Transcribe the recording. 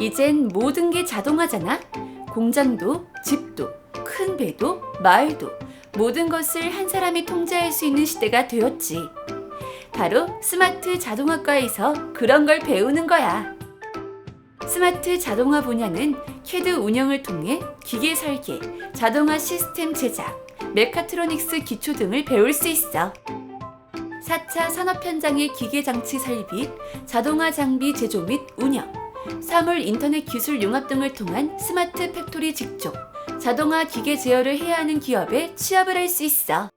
이젠 모든 게 자동화잖아. 공장도, 집도, 큰 배도, 마을도 모든 것을 한 사람이 통제할 수 있는 시대가 되었지. 바로 스마트 자동화과에서 그런 걸 배우는 거야. 스마트 자동화 분야는 캐드 운영을 통해 기계 설계, 자동화 시스템 제작, 메카트로닉스 기초 등을 배울 수 있어. 4차 산업 현장의 기계 장치 설비, 자동화 장비 제조 및 운영, 사물 인터넷 기술 융합 등을 통한 스마트 팩토리 직종, 자동화 기계 제어를 해야 하는 기업에 취업을 할 수 있어.